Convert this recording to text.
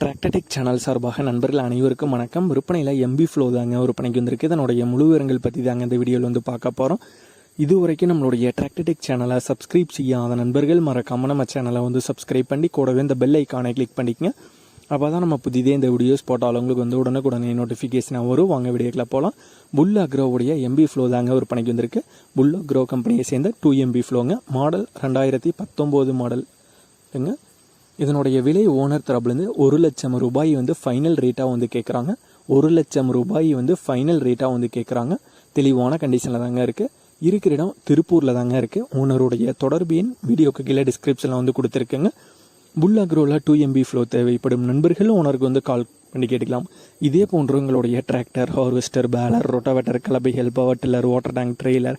டிராக்டடிக் channel சார்பாக நண்பர்கள் அனைவருக்கும் வணக்கம். விற்பனையில் எம்பி ஃப்ளோ தாங்க விற்பனைக்கு வந்திருக்கு. இதனுடைய முழு விவரங்கள் பற்றி தாங்க இந்த வீடியோவில் வந்து பார்க்க போகிறோம் இது வரைக்கும் நம்மளுடைய டிராக்டடிக் சேனலை சப்ஸ்கிரைப் செய்யாத நண்பர்கள் மறக்காம நம்ம சேனலை வந்து சப்ஸ்கிரைப் பண்ணி கூடவே இந்த பெல் ஐக்கானை கிளிக் பண்ணிக்கங்க. அப்போ தான் நம்ம புதிதே இந்த வீடியோஸ் போட்டாலும் உங்களுக்கு வந்து உடனுக்குடனே நோட்டிஃபிகேஷனாக வரும். வாங்க வீடியோக்கில் போகலாம் புல் அக்ரோவுடைய எம்பி ஃப்ளோ தாங்க விற்பனைக்கு வந்திருக்கு. புல் அக்ரோ கம்பெனியை சேர்ந்த டூ எம்பி ஃப்ளோங்க மாடல் ரெண்டாயிரத்தி பத்தொம்போது மாடல்ங்க இதனுடைய விலை ஓனர் தரப்புலேருந்து ஒரு லட்சம் ரூபாய் வந்து ஃபைனல் ரேட்டாக வந்து கேட்குறாங்க ஒரு லட்சம் ரூபாய் வந்து ஃபைனல் ரேட்டாக வந்து கேட்குறாங்க தெளிவான கண்டிஷனில் தாங்க இருக்குது இருக்கிற இடம் திருப்பூரில் தாங்க இருக்குது ஓனருடைய தொடர்பு எண் வீடியோக்கு கீழே டிஸ்கிரிப்ஷனில் வந்து கொடுத்துருக்குங்க. புல் அக்ரோவில் டூ எம்பி ஃப்ளோ தேவைப்படும் நண்பர்கள் ஓனருக்கு வந்து கால் பண்ணி கேட்டுக்கலாம். இதே போன்றவங்களுடைய tractor harvester baler rotavator கலப்பைகள் power tiller water tank trailer